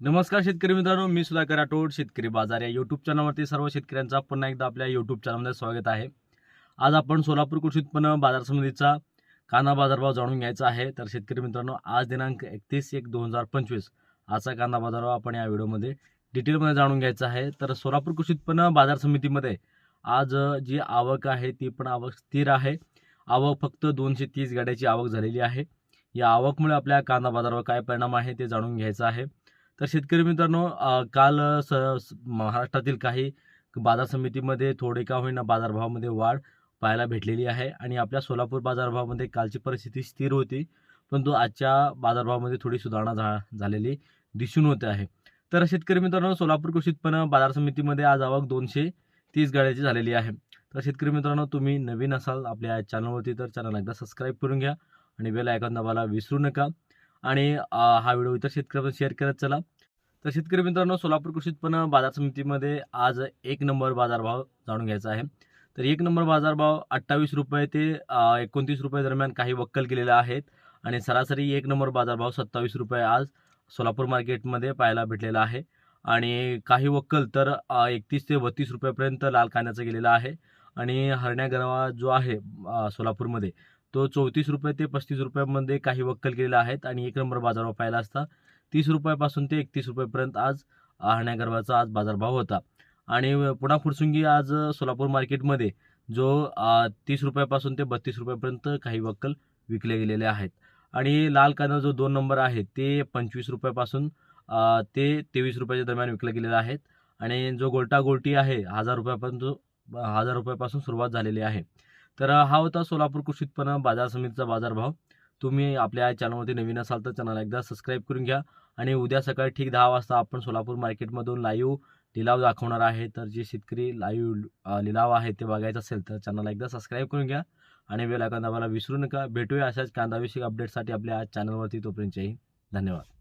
नमस्कार शेतकरी मित्रांनो मी सुधाकर राठोड शेतकरी बाजार या युट्यूब चॅनलवरती सर्व शेतकऱ्यांचा पुन्हा एकदा आपल्या युट्यूब चॅनलमध्ये स्वागत आहे. आज आपण सोलापूर कृषी उत्पन्न बाजार समितीचा कांदा बाजारभाव जाणून घ्यायचा आहे. तर शेतकरी मित्रांनो आज दिनांक एकतीस एक दोन हजार पंचवीस आजचा कांदा बाजारभाव आपण या व्हिडिओमध्ये डिटेलमध्ये जाणून घ्यायचा आहे. तर सोलापूर कृषी उत्पन्न बाजार समितीमध्ये आज जी आवक आहे ती पण आवक स्थिर आहे. आवक फक्त दोनशे तीस गाड्याची आवक झालेली आहे. या आवकमुळे आपल्या कांदा बाजारावर काय परिणाम आहे ते जाणून घ्यायचं आहे. तर शेतकरी मित्रांनो काल स स- महाराष्ट्रातील काही बाजार समितीमध्ये थोडे का होईना बाजारभावामध्ये वाढ पाहायला भेटलेली आहे आणि आपल्या सोलापूर बाजारभावामध्ये कालची परिस्थिती स्थिर होती परंतु आजच्या बाजारभावामध्ये थोडी सुधारणा झा झालेली दिसून होते आहे. तर शेतकरी मित्रांनो सोलापूर कृषी उत्पन्न बाजार समितीमध्ये आज आवक दोनशे तीस गाड्याची झालेली आहे. तर शेतकरी मित्रांनो तुम्ही नवीन असाल आपल्या चॅनलवरती तर चॅनल एकदा सबस्क्राईब करून घ्या आणि बेल आयकॉन दाबायला विसरू नका. आणि हा व्हिडिओ इतर शेतकऱ्यांना शेअर करत चला. तर शेतकरी मित्रांनो सोलापूर कृषी उत्पन्न बाजार समितीमध्ये आज एक नंबर बाजारभाव जाणून घ्यायचा आहे. तर एक नंबर बाजारभाव अठ्ठावीस रुपये ते एकोणतीस रुपये दरम्यान काही वक्कल केलेले आहेत. आणि सरासरी एक नंबर बाजारभाव सत्तावीस रुपये आज सोलापूर मार्केटमध्ये पाहायला भेटलेला आहे. आणि काही वक्कल तर एकतीस ते बत्तीस रुपयापर्यंत लाल कांद्याचा गेलेला आहे. आणि हरण्या गरवा जो आहे सोलापूरमध्ये तो चौतीस रुपये ते पस्तीस रुपयामध्ये काही वक्कल केलेला आहेत आणि एक नंबर बाजारभाव पाहिला असता. तीस रुपयापासून ते एकतीस रुपयेपर्यंत आज हरण्या आज बाजारभाव होता. आणि पुन्हा फुरसुंगी आज सोलापूर मार्केटमध्ये जो तीस रुपयापासून ते बत्तीस रुपयापर्यंत काही वक्कल विकले गेलेले आहेत. आणि लाल कांदा जो दोन नंबर आहे ते पंचवीस रुपयापासून ते तेवीस रुपयाच्या दरम्यान विकले गेलेले आहेत आणि जो गोल्टा गोलटी आहे हजार रुपयापर्यंत हजार रुपयापासून सुरुवात झालेली आहे. तर हा होता सोलापूर कृषी उत्पन्न बाजार समितीचा बाजारभाव. तुम्ही आपल्या चॅनलवरती नवीन असाल तर चॅनल एकदा सबस्क्राईब करून घ्या आणि उद्या सकाळी ठीक दहा वाजता आपण सोलापूर मार्केटमधून लाईव्ह लिलाव दाखवणार आहे. तर जे शेतकरी लाईव्ह लिलाव आहे ते बघायचं असेल तर चॅनलला एकदा सबस्क्राईब करून घ्या आणि वेळ आयकॉन विसरू नका. भेटूया अशाच कांदाविषयक अपडेटसाठी आपल्या चॅनलवरती. तोपर्यंतही धन्यवाद.